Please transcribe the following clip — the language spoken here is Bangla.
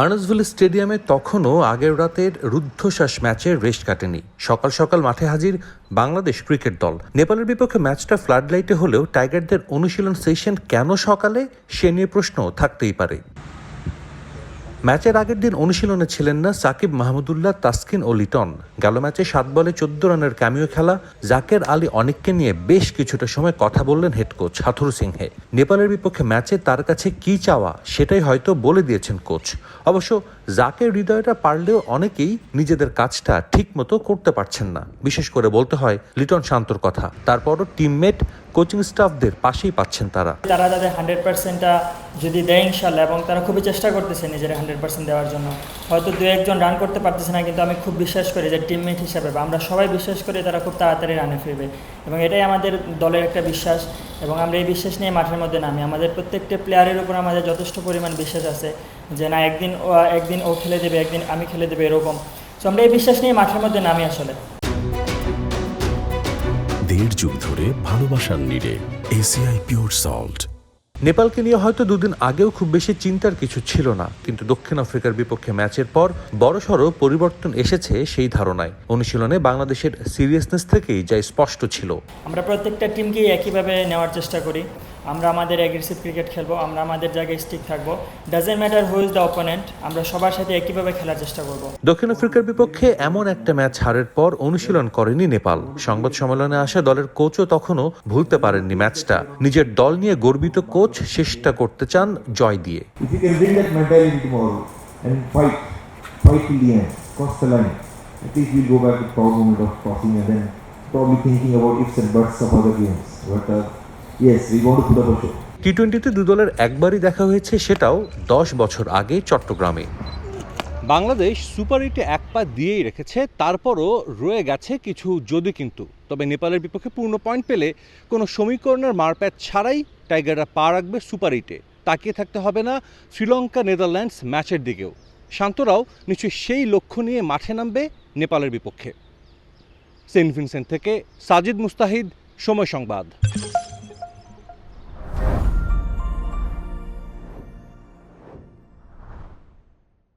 আর্নসভিল স্টেডিয়ামে তখনও আগের রাতের রুদ্ধশ্বাস ম্যাচের রেস্ট কাটেনি। সকাল সকাল মাঠে হাজির বাংলাদেশ ক্রিকেট দল। নেপালের বিপক্ষে ম্যাচটা ফ্লাড লাইটে হলেও টাইগারদের অনুশীলন সেশন কেন সকালে, সে নিয়ে প্রশ্ন থাকতেই পারে। ম্যাচের আগের দিন অনুশীলনে ছিলেন না সাকিব মাহমুদুল্লাহ তাসকিন ও লিটন। গেল ম্যাচে সাত বলে চোদ্দ রানের ক্যামিও খেলা। জাকের আলী অনেককে নিয়ে বেশ কিছুটা সময় কথা বললেন হেড কোচ হাথুর সিংহে। নেপালের বিপক্ষে ম্যাচে তার কাছে কি চাওয়া, সেটাই হয়তো বলে দিয়েছেন কোচ। অবশ্য জাকের হৃদয়টা পারলেও অনেকেই নিজেদের কাজটা ঠিকমতো করতে পারছেন না। বিশেষ করে বলতে হয়, লিটন শান্তর কথা। তারপরও টিমমেট, কোচিং স্টাফদের পাশেই পাচ্ছেন তারা। তারা তাদের হান্ড্রেড পার্সেন্টটা যদি দেয় ইনশাল্লাহ এবং তারা খুবই চেষ্টা করতেছে নিজের হান্ড্রেড পার্সেন্ট দেওয়ার জন্য। হয়তো দু একজন রান করতে পারতেছে না, কিন্তু আমি খুব বিশ্বাস করি যে টিমমেট হিসাবে বা আমরা সবাই বিশ্বাস করি তারা খুব তাড়াতাড়ি রানে ফিরবে। এবং এটাই আমাদের দলের একটা বিশ্বাস, এবং আমরা এই বিশ্বাস নিয়ে মাঠের মধ্যে নামি। আমাদের প্রত্যেকটা প্লেয়ারের উপর আমাদের যথেষ্ট পরিমাণ বিশ্বাস আছে যে, না, একদিন ও একদিন ও খেলে দেবে, একদিন আমি খেলে দেবে, এরকম। তো আমরা এই বিশ্বাস নিয়ে মাঠের মধ্যে নামি আসলে। দেড় যুগ ধরে ভালোবাসার নিড়ে এসিআই পিওর সল্ট নেপালকে নিয়ে হয়তো দুদিন আগেও খুব বেশি চিন্তার কিছু ছিল না, কিন্তু দক্ষিণ আফ্রিকার বিপক্ষে ম্যাচের পর বড়সড় পরিবর্তন এসেছে সেই ধারণায়। অনুশীলনে বাংলাদেশের সিরিয়াসনেস থেকেই যা স্পষ্ট ছিল। আমরা প্রত্যেকটা টিমকেই একইভাবে নেওয়ার চেষ্টা করি। আমরা আমাদের অ্যাগ্রেসিভ ক্রিকেট খেলব আমরা আমাদের জায়গায় স্টিক থাকব। Doesn't matter who is the opponent আমরা সবার সাথে একইভাবে খেলার চেষ্টা করব। দক্ষিণ আফ্রিকার বিপক্ষে এমন একটা ম্যাচ হারের পর অনুশীলন করেনি নেপাল। সংবাদ সম্মেলনে আসা দলের কোচও তখনও ভুলতে পারেননি ম্যাচটা। নিজের দল নিয়ে গর্বিত কোচ শেষটা করতে চান জয় দিয়ে। Probably thinking about ifs and buts of other games. But uh, টি টোয়েন্টিতে দু দলের একবারই দেখা হয়েছে সেটাও দশ বছর আগে চট্টগ্রামে। বাংলাদেশ সুপার এইটে এক পা দিয়েই রেখেছে তারপরও রয়ে গেছে কিছু যদি কিন্তু। তবে নেপালের বিপক্ষে পূর্ণ পয়েন্ট পেলে কোনো সমীকরণের মারপ্যাট ছাড়াই টাইগাররা পা রাখবে সুপার এইটে। তাকিয়ে থাকতে হবে না শ্রীলঙ্কা নেদারল্যান্ডস ম্যাচের দিকেও। শান্তরাও নিশ্চয়ই সেই লক্ষ্য নিয়ে মাঠে নামবে নেপালের বিপক্ষে। সেন্ট ভিনসেন্ট থেকে সাজিদ মুস্তাহিদ সময় সংবাদ।